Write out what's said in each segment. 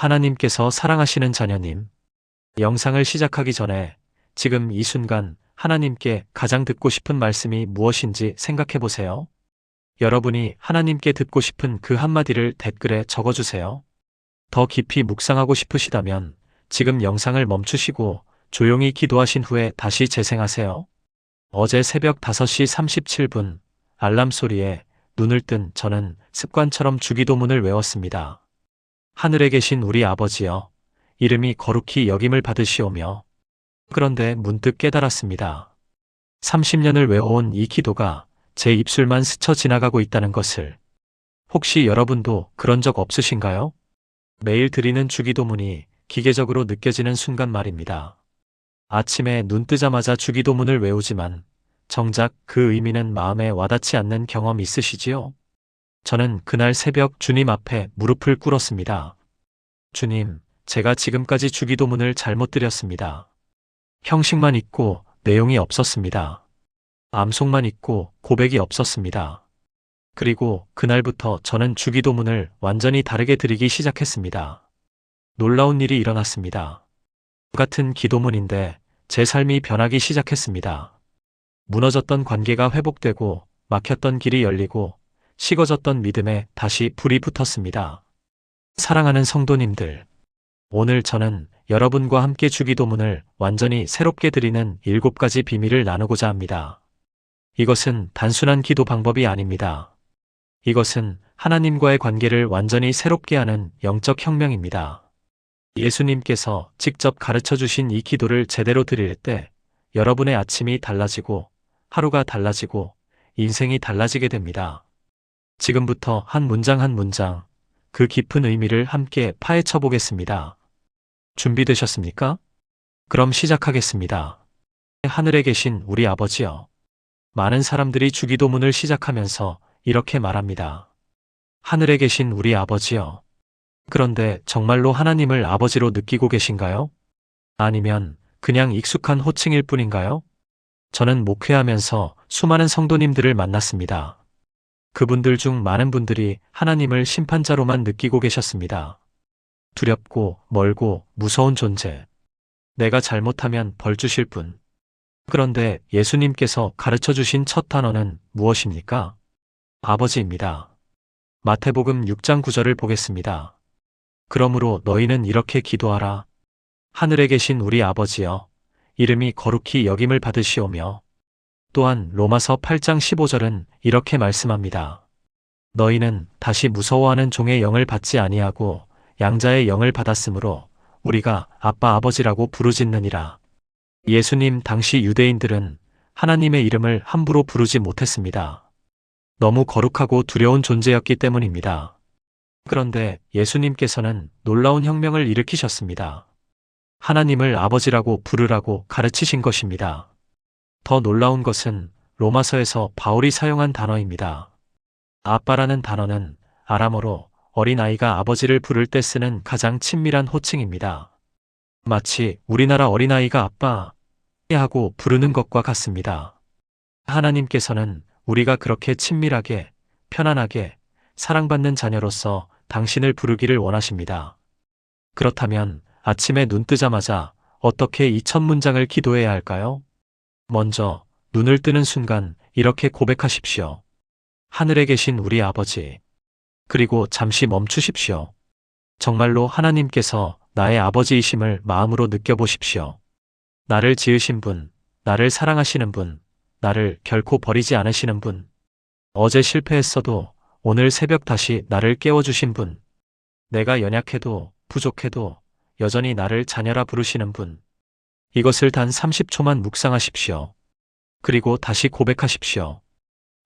하나님께서 사랑하시는 자녀님. 영상을 시작하기 전에 지금 이 순간 하나님께 가장 듣고 싶은 말씀이 무엇인지 생각해 보세요. 여러분이 하나님께 듣고 싶은 그 한마디를 댓글에 적어주세요. 더 깊이 묵상하고 싶으시다면 지금 영상을 멈추시고 조용히 기도하신 후에 다시 재생하세요. 어제 새벽 5시 37분 알람 소리에 눈을 뜬 저는 습관처럼 주기도문을 외웠습니다. 하늘에 계신 우리 아버지여, 이름이 거룩히 여김을 받으시오며, 그런데 문득 깨달았습니다. 30년을 외워온 이 기도가 제 입술만 스쳐 지나가고 있다는 것을. 혹시 여러분도 그런 적 없으신가요? 매일 드리는 주기도문이 기계적으로 느껴지는 순간 말입니다. 아침에 눈 뜨자마자 주기도문을 외우지만 정작 그 의미는 마음에 와닿지 않는 경험 있으시지요? 저는 그날 새벽 주님 앞에 무릎을 꿇었습니다. 주님, 제가 지금까지 주기도문을 잘못 드렸습니다. 형식만 있고 내용이 없었습니다. 암송만 있고 고백이 없었습니다. 그리고 그날부터 저는 주기도문을 완전히 다르게 드리기 시작했습니다. 놀라운 일이 일어났습니다. 같은 기도문인데 제 삶이 변하기 시작했습니다. 무너졌던 관계가 회복되고 막혔던 길이 열리고 식어졌던 믿음에 다시 불이 붙었습니다. 사랑하는 성도님들, 오늘 저는 여러분과 함께 주기도문을 완전히 새롭게 드리는 일곱 가지 비밀을 나누고자 합니다. 이것은 단순한 기도 방법이 아닙니다. 이것은 하나님과의 관계를 완전히 새롭게 하는 영적 혁명입니다. 예수님께서 직접 가르쳐 주신 이 기도를 제대로 드릴 때 여러분의 아침이 달라지고 하루가 달라지고 인생이 달라지게 됩니다. 지금부터 한 문장 한 문장 그 깊은 의미를 함께 파헤쳐 보겠습니다. 준비되셨습니까? 그럼 시작하겠습니다. 하늘에 계신 우리 아버지여. 많은 사람들이 주기도문을 시작하면서 이렇게 말합니다. 하늘에 계신 우리 아버지여. 그런데 정말로 하나님을 아버지로 느끼고 계신가요? 아니면 그냥 익숙한 호칭일 뿐인가요? 저는 목회하면서 수많은 성도님들을 만났습니다. 그분들 중 많은 분들이 하나님을 심판자로만 느끼고 계셨습니다. 두렵고 멀고 무서운 존재. 내가 잘못하면 벌 주실 분. 그런데 예수님께서 가르쳐 주신 첫 단어는 무엇입니까? 아버지입니다. 마태복음 6장 9절을 보겠습니다. 그러므로 너희는 이렇게 기도하라. 하늘에 계신 우리 아버지여, 이름이 거룩히 여김을 받으시오며, 또한 로마서 8장 15절은 이렇게 말씀합니다. 너희는 다시 무서워하는 종의 영을 받지 아니하고 양자의 영을 받았으므로 우리가 아빠 아버지라고 부르짖느니라. 예수님 당시 유대인들은 하나님의 이름을 함부로 부르지 못했습니다. 너무 거룩하고 두려운 존재였기 때문입니다. 그런데 예수님께서는 놀라운 혁명을 일으키셨습니다. 하나님을 아버지라고 부르라고 가르치신 것입니다. 더 놀라운 것은 로마서에서 바울이 사용한 단어입니다. 아빠라는 단어는 아람어로 어린아이가 아버지를 부를 때 쓰는 가장 친밀한 호칭입니다. 마치 우리나라 어린아이가 아빠 하고 부르는 것과 같습니다. 하나님께서는 우리가 그렇게 친밀하게, 편안하게 사랑받는 자녀로서 당신을 부르기를 원하십니다. 그렇다면 아침에 눈 뜨자마자 어떻게 이 첫 문장을 기도해야 할까요? 먼저 눈을 뜨는 순간 이렇게 고백하십시오. 하늘에 계신 우리 아버지. 그리고 잠시 멈추십시오. 정말로 하나님께서 나의 아버지이심을 마음으로 느껴보십시오. 나를 지으신 분, 나를 사랑하시는 분, 나를 결코 버리지 않으시는 분. 어제 실패했어도 오늘 새벽 다시 나를 깨워주신 분. 내가 연약해도 부족해도 여전히 나를 자녀라 부르시는 분. 이것을 단 30초만 묵상하십시오. 그리고 다시 고백하십시오.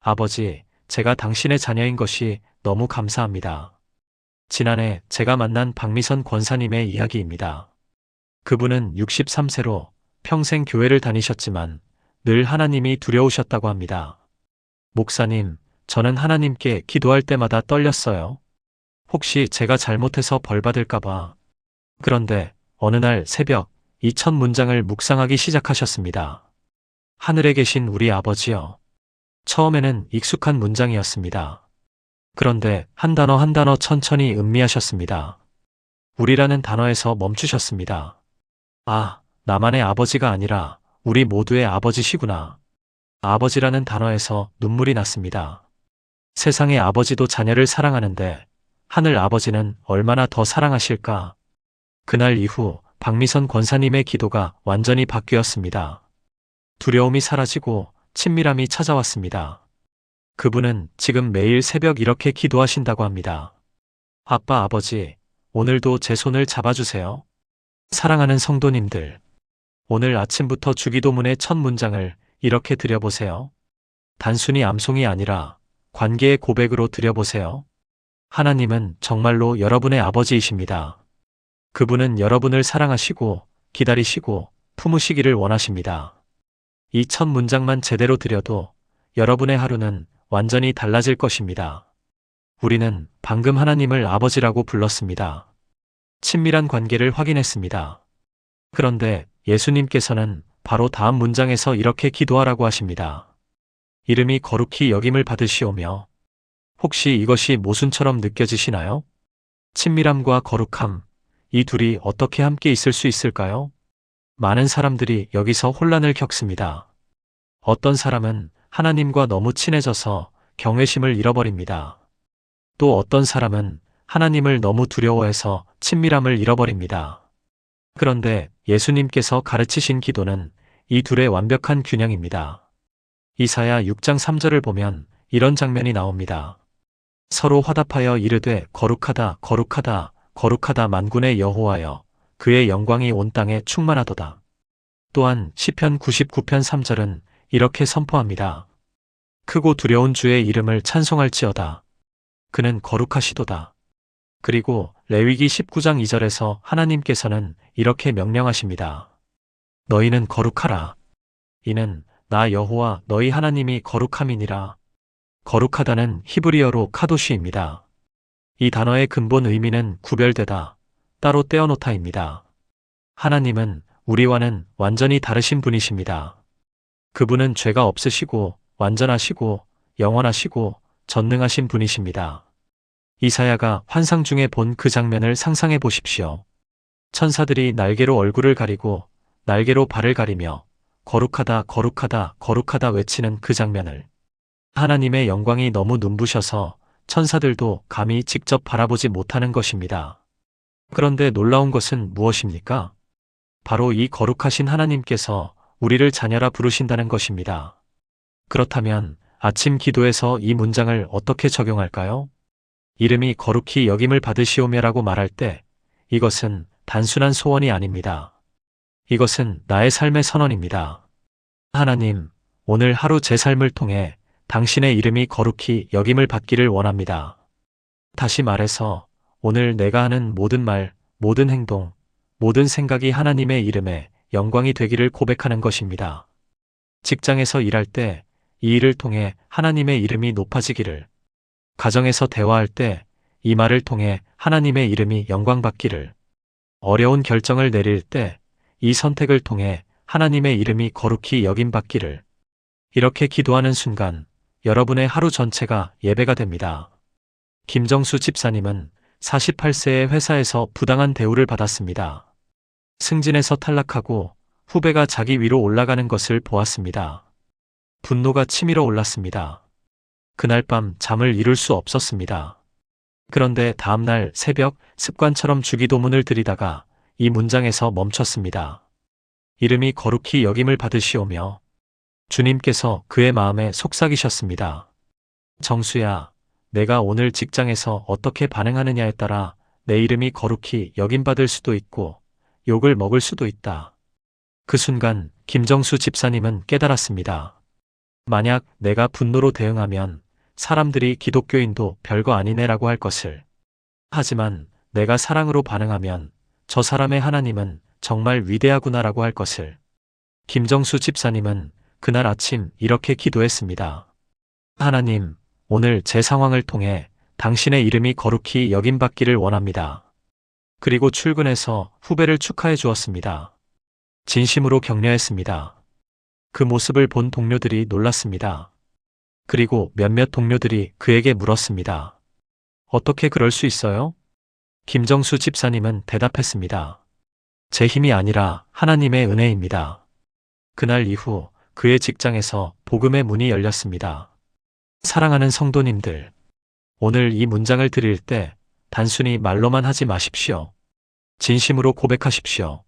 아버지, 제가 당신의 자녀인 것이 너무 감사합니다. 지난해 제가 만난 박미선 권사님의 이야기입니다. 그분은 63세로 평생 교회를 다니셨지만 늘 하나님이 두려우셨다고 합니다. 목사님, 저는 하나님께 기도할 때마다 떨렸어요. 혹시 제가 잘못해서 벌 받을까봐. 그런데 어느 날 새벽 이 첫 문장을 묵상하기 시작하셨습니다. 하늘에 계신 우리 아버지여. 처음에는 익숙한 문장이었습니다. 그런데 한 단어 한 단어 천천히 음미하셨습니다. 우리라는 단어에서 멈추셨습니다. 아, 나만의 아버지가 아니라 우리 모두의 아버지시구나. 아버지라는 단어에서 눈물이 났습니다. 세상의 아버지도 자녀를 사랑하는데 하늘 아버지는 얼마나 더 사랑하실까? 그날 이후 박미선 권사님의 기도가 완전히 바뀌었습니다. 두려움이 사라지고 친밀함이 찾아왔습니다. 그분은 지금 매일 새벽 이렇게 기도하신다고 합니다. 아빠, 아버지, 오늘도 제 손을 잡아주세요. 사랑하는 성도님들, 오늘 아침부터 주기도문의 첫 문장을 이렇게 드려보세요. 단순히 암송이 아니라 관계의 고백으로 드려보세요. 하나님은 정말로 여러분의 아버지이십니다. 그분은 여러분을 사랑하시고 기다리시고 품으시기를 원하십니다. 이 첫 문장만 제대로 드려도 여러분의 하루는 완전히 달라질 것입니다. 우리는 방금 하나님을 아버지라고 불렀습니다. 친밀한 관계를 확인했습니다. 그런데 예수님께서는 바로 다음 문장에서 이렇게 기도하라고 하십니다. 이름이 거룩히 여김을 받으시오며 혹시 이것이 모순처럼 느껴지시나요? 친밀함과 거룩함, 이 둘이 어떻게 함께 있을 수 있을까요? 많은 사람들이 여기서 혼란을 겪습니다. 어떤 사람은 하나님과 너무 친해져서 경외심을 잃어버립니다. 또 어떤 사람은 하나님을 너무 두려워해서 친밀함을 잃어버립니다. 그런데 예수님께서 가르치신 기도는 이 둘의 완벽한 균형입니다. 이사야 6장 3절을 보면 이런 장면이 나옵니다. 서로 화답하여 이르되 거룩하다 거룩하다 거룩하다 만군의 여호와여 그의 영광이 온 땅에 충만하도다. 또한 시편 99편 3절은 이렇게 선포합니다. 크고 두려운 주의 이름을 찬송할지어다. 그는 거룩하시도다. 그리고 레위기 19장 2절에서 하나님께서는 이렇게 명령하십니다. 너희는 거룩하라. 이는 나 여호와 너희 하나님이 거룩함이니라. 거룩하다는 히브리어로 카도시입니다. 이 단어의 근본 의미는 구별되다, 따로 떼어놓다입니다. 하나님은 우리와는 완전히 다르신 분이십니다. 그분은 죄가 없으시고 완전하시고 영원하시고 전능하신 분이십니다. 이사야가 환상 중에 본 그 장면을 상상해 보십시오. 천사들이 날개로 얼굴을 가리고 날개로 발을 가리며 거룩하다 거룩하다 거룩하다 외치는 그 장면을 하나님의 영광이 너무 눈부셔서 천사들도 감히 직접 바라보지 못하는 것입니다. 그런데 놀라운 것은 무엇입니까? 바로 이 거룩하신 하나님께서 우리를 자녀라 부르신다는 것입니다. 그렇다면 아침 기도에서 이 문장을 어떻게 적용할까요? 이름이 거룩히 여김을 받으시오며라고 말할 때 이것은 단순한 소원이 아닙니다. 이것은 나의 삶의 선언입니다. 하나님, 오늘 하루 제 삶을 통해 당신의 이름이 거룩히 여김을 받기를 원합니다. 다시 말해서 오늘 내가 하는 모든 말, 모든 행동, 모든 생각이 하나님의 이름에 영광이 되기를 고백하는 것입니다. 직장에서 일할 때 이 일을 통해 하나님의 이름이 높아지기를, 가정에서 대화할 때 이 말을 통해 하나님의 이름이 영광받기를, 어려운 결정을 내릴 때 이 선택을 통해 하나님의 이름이 거룩히 여김받기를, 이렇게 기도하는 순간 여러분의 하루 전체가 예배가 됩니다. 김정수 집사님은 48세의 회사에서 부당한 대우를 받았습니다. 승진에서 탈락하고 후배가 자기 위로 올라가는 것을 보았습니다. 분노가 치밀어 올랐습니다. 그날 밤 잠을 이룰 수 없었습니다. 그런데 다음날 새벽 습관처럼 주기도문을 드리다가 이 문장에서 멈췄습니다. 이름이 거룩히 여김을 받으시오며 주님께서 그의 마음에 속삭이셨습니다. 정수야, 내가 오늘 직장에서 어떻게 반응하느냐에 따라 내 이름이 거룩히 여김받을 수도 있고 욕을 먹을 수도 있다. 그 순간 김정수 집사님은 깨달았습니다. 만약 내가 분노로 대응하면 사람들이 기독교인도 별거 아니네라고 할 것을. 하지만 내가 사랑으로 반응하면 저 사람의 하나님은 정말 위대하구나라고 할 것을. 김정수 집사님은 그날 아침 이렇게 기도했습니다. 하나님, 오늘 제 상황을 통해 당신의 이름이 거룩히 여김받기를 원합니다. 그리고 출근해서 후배를 축하해 주었습니다. 진심으로 격려했습니다. 그 모습을 본 동료들이 놀랐습니다. 그리고 몇몇 동료들이 그에게 물었습니다. 어떻게 그럴 수 있어요? 김정수 집사님은 대답했습니다. 제 힘이 아니라 하나님의 은혜입니다. 그날 이후 그의 직장에서 복음의 문이 열렸습니다. 사랑하는 성도님들, 오늘 이 문장을 드릴 때 단순히 말로만 하지 마십시오. 진심으로 고백하십시오.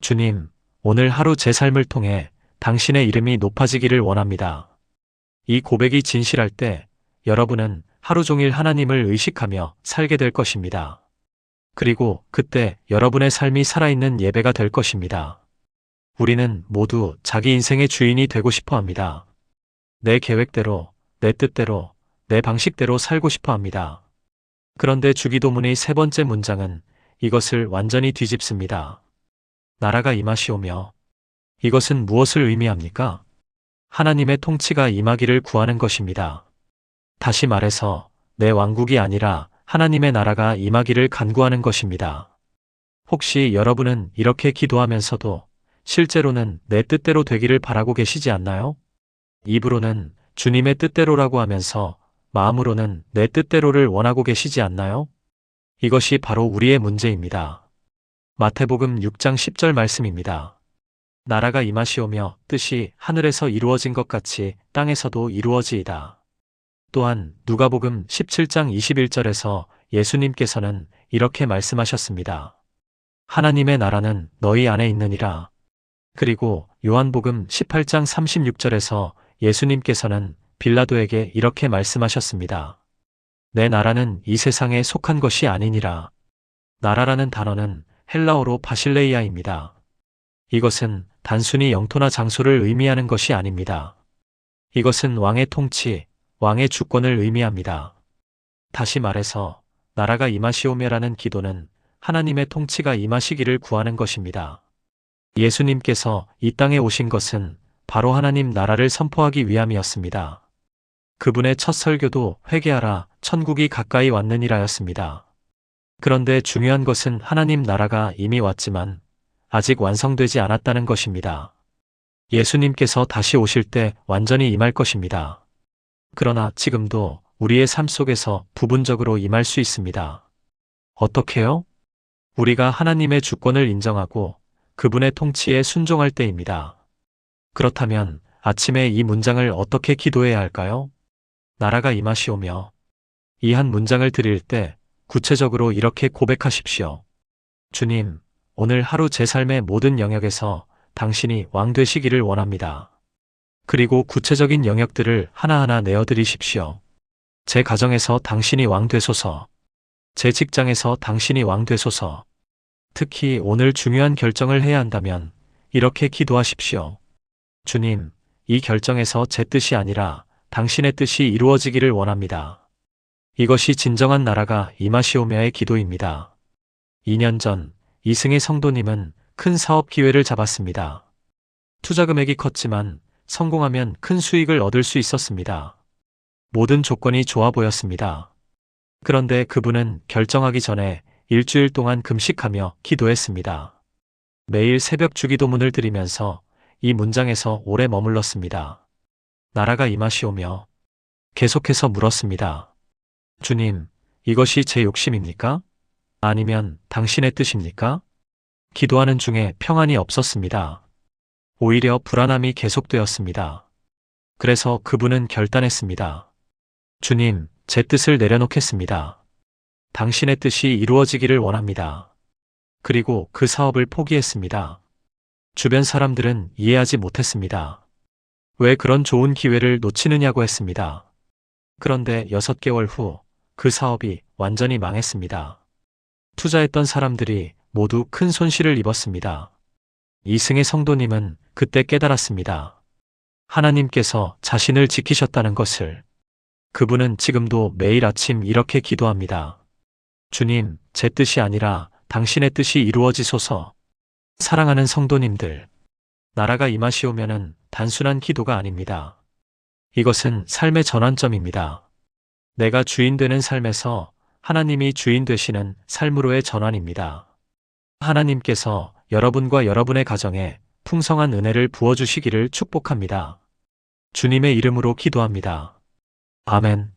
주님, 오늘 하루 제 삶을 통해 당신의 이름이 높아지기를 원합니다. 이 고백이 진실할 때 여러분은 하루 종일 하나님을 의식하며 살게 될 것입니다. 그리고 그때 여러분의 삶이 살아있는 예배가 될 것입니다. 우리는 모두 자기 인생의 주인이 되고 싶어 합니다. 내 계획대로, 내 뜻대로, 내 방식대로 살고 싶어 합니다. 그런데 주기도문의 세 번째 문장은 이것을 완전히 뒤집습니다. 나라가 임하시오며 이것은 무엇을 의미합니까? 하나님의 통치가 임하기를 구하는 것입니다. 다시 말해서 내 왕국이 아니라 하나님의 나라가 임하기를 간구하는 것입니다. 혹시 여러분은 이렇게 기도하면서도 실제로는 내 뜻대로 되기를 바라고 계시지 않나요? 입으로는 주님의 뜻대로라고 하면서 마음으로는 내 뜻대로를 원하고 계시지 않나요? 이것이 바로 우리의 문제입니다. 마태복음 6장 10절 말씀입니다. 나라가 임하시오며 뜻이 하늘에서 이루어진 것 같이 땅에서도 이루어지이다. 또한 누가복음 17장 21절에서 예수님께서는 이렇게 말씀하셨습니다. 하나님의 나라는 너희 안에 있느니라. 그리고 요한복음 18장 36절에서 예수님께서는 빌라도에게 이렇게 말씀하셨습니다. 내 나라는 이 세상에 속한 것이 아니니라. 나라라는 단어는 헬라어로 바실레이아입니다. 이것은 단순히 영토나 장소를 의미하는 것이 아닙니다. 이것은 왕의 통치, 왕의 주권을 의미합니다. 다시 말해서 나라가 임하시오며라는 기도는 하나님의 통치가 임하시기를 구하는 것입니다. 예수님께서 이 땅에 오신 것은 바로 하나님 나라를 선포하기 위함이었습니다. 그분의 첫 설교도 회개하라 천국이 가까이 왔느니라였습니다. 그런데 중요한 것은 하나님 나라가 이미 왔지만 아직 완성되지 않았다는 것입니다. 예수님께서 다시 오실 때 완전히 임할 것입니다. 그러나 지금도 우리의 삶 속에서 부분적으로 임할 수 있습니다. 어떻게요? 우리가 하나님의 주권을 인정하고 그분의 통치에 순종할 때입니다. 그렇다면 아침에 이 문장을 어떻게 기도해야 할까요? 나라가 임하시오며 이 한 문장을 드릴 때 구체적으로 이렇게 고백하십시오. 주님, 오늘 하루 제 삶의 모든 영역에서 당신이 왕 되시기를 원합니다. 그리고 구체적인 영역들을 하나하나 내어드리십시오. 제 가정에서 당신이 왕 되소서. 제 직장에서 당신이 왕 되소서. 특히 오늘 중요한 결정을 해야 한다면 이렇게 기도하십시오. 주님, 이 결정에서 제 뜻이 아니라 당신의 뜻이 이루어지기를 원합니다. 이것이 진정한 나라가 임하시오며의 기도입니다. 2년 전 이승의 성도님은 큰 사업 기회를 잡았습니다. 투자 금액이 컸지만 성공하면 큰 수익을 얻을 수 있었습니다. 모든 조건이 좋아 보였습니다. 그런데 그분은 결정하기 전에 일주일 동안 금식하며 기도했습니다. 매일 새벽 주기도문을 드리면서 이 문장에서 오래 머물렀습니다. 나라가 임하시오며 계속해서 물었습니다. 주님, 이것이 제 욕심입니까? 아니면 당신의 뜻입니까? 기도하는 중에 평안이 없었습니다. 오히려 불안함이 계속되었습니다. 그래서 그분은 결단했습니다. 주님, 제 뜻을 내려놓겠습니다. 당신의 뜻이 이루어지기를 원합니다. 그리고 그 사업을 포기했습니다. 주변 사람들은 이해하지 못했습니다. 왜 그런 좋은 기회를 놓치느냐고 했습니다. 그런데 6개월 후 그 사업이 완전히 망했습니다. 투자했던 사람들이 모두 큰 손실을 입었습니다. 이승의 성도님은 그때 깨달았습니다. 하나님께서 자신을 지키셨다는 것을. 그분은 지금도 매일 아침 이렇게 기도합니다. 주님, 제 뜻이 아니라 당신의 뜻이 이루어지소서. 사랑하는 성도님들, 나라가 임하시오면은 단순한 기도가 아닙니다. 이것은 삶의 전환점입니다. 내가 주인 되는 삶에서 하나님이 주인 되시는 삶으로의 전환입니다. 하나님께서 여러분과 여러분의 가정에 풍성한 은혜를 부어주시기를 축복합니다. 주님의 이름으로 기도합니다. 아멘.